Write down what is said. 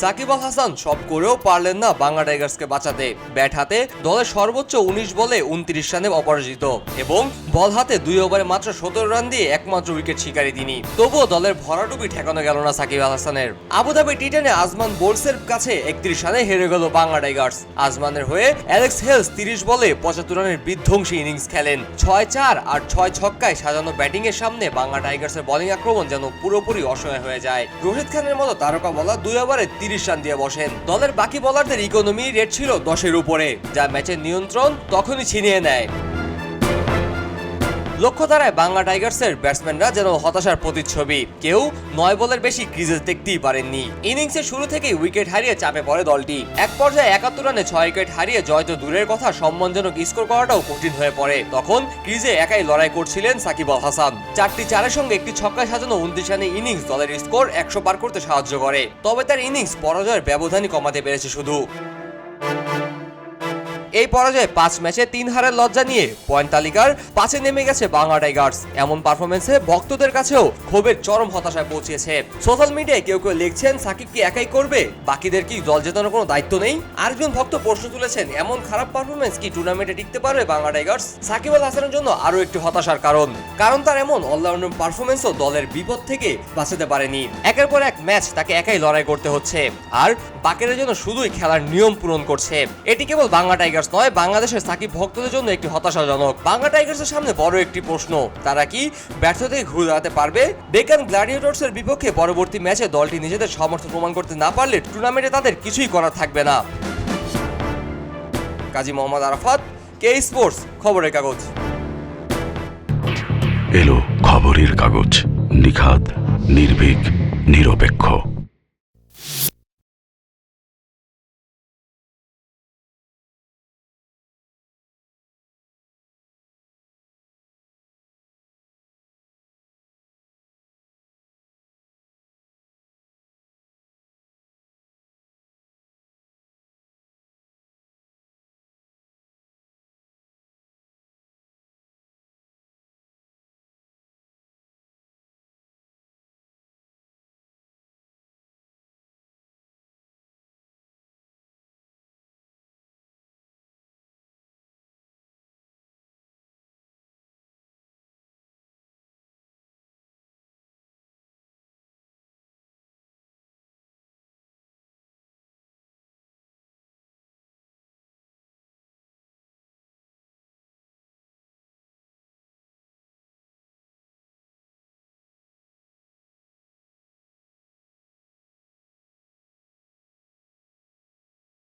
সাকিব আল হাসান সব করেও পারলেন না বাংলা টাইগার্সকে বাঁচাতে। ব্যাট হাতে দলের সর্বোচ্চ উনিশ বলে উনত্রিশ রানে অপরাজিত এবং বল হাতে দুই ওভারে মাত্র সতেরো রান দিয়ে একমাত্র উইকেট শিকারী তিনি। তবুও দলের ভরাডুবি ঠেকানো গেল না সাকিব আল হাসানের। আবুধাবি টি টেনে আজমান বোলসের কাছে একত্রিশ রানে হেরে গেল বাংলা টাইগার্স। আজমানের হয়ে অ্যালেক্স হেলস তিরিশ বলে পঁচাত্তর রানের বিধ্বংসী ইনিংস খেলেন। ছয় চার আর ছয় ছক্কায় সাজানো ব্যাটিং এর সামনে বাংলা টাইগার্সের বোলিং আক্রমণ যেন পুরোপুরি অসহায় হয়ে যায়। রোহিত খানের মতো তারকা বলা দুই ওভারে তিরিশ রান দিয়ে বসেন। দলের বাকি বলারদের ইকোনমি রেট ছিল দশের উপরে, যা ম্যাচের নিয়ন্ত্রণ তখনই ছিনিয়ে নেয়। লক্ষ্য তারায় বাংলা টাইগার্সের ব্যাটসম্যানরা যেন হতাশার প্রতিচ্ছবি। কেউ নয় বলের বেশি ক্রিজে দেখতেই পারেননি। ইনিংসের শুরু থেকেই উইকেট হারিয়ে চাপে পড়ে দলটি। এক পর্যায়ে একাত্তর রানে ছয় উইকেট হারিয়ে জয় তো দূরের কথা, সম্মানজনক স্কোর করাটাও কঠিন হয়ে পড়ে। তখন ক্রিজে একাই লড়াই করছিলেন সাকিব আল হাসান। চারটি চারের সঙ্গে একটি ছক্কায় সাজানো উনত্রিশ রানে ইনিংস দলের স্কোর একশো পার করতে সাহায্য করে। তবে তার ইনিংস পরাজয়ের ব্যবধানই কমাতে পেরেছে শুধু। এই পরাজয়ে পাঁচ ম্যাচে তিন হারের লজ্জা নিয়ে পয়েন্ট তালিকার পাঁচে নেমে গেছে বাংলা টাইগার্স। এমন পারফরমেন্সে ভক্তদের কাছেও ক্ষোভের চরম হতাশায় পৌঁছেছে। সোশ্যাল মিডিয়ায় কেউ কেউ লিখছেন, সাকিব কি একাই করবে? বাকিদের কি দল জেতানোর কোনো দায়িত্ব নেই? আরেকজন ভক্ত প্রশ্ন তুলেছেন, এমন খারাপ পারফরমেন্স কি টুর্নামেন্টে টিকতে পারবে বাংলা টাইগার্স? সাকিব আল হাসানের জন্য আরও একটি হতাশার কারণ। কারণ তার এমন অলরাউন্ডার পারফরমেন্সও দলের বিপদ থেকে বাঁচাতে পারেনি। একের পর এক ম্যাচ তাকে একাই লড়াই করতে হচ্ছে। আর বাকিরা যেন শুধুই খেলার নিয়ম পূরণ করছে। এটি কেবল বাংলা টাইগার্স নয়, বাংলাদেশের সাকিব ভক্তদের জন্য একটি হতাশাজনক। বাংলা টাইগার্সের সামনে বড় একটি প্রশ্ন, তারা কি ব্যর্থ থেকে ঘুরে দাঁড়াতে পারবে? ডেকান গ্ল্যাডিয়েটর্সের বিপক্ষে পরবর্তী ম্যাচে দলটি নিজেদের সামর্থ্য প্রমাণ করতে না পারলে টুর্নামেন্টে তাদের কিছুই করার থাকবে না। কাজী মোহাম্মদ আরাফাত কে স্পোর্টস খবরের কাগজ। এলো খবরের কাগজ নিখাত নির্ভীক, নিরপেক্ষ।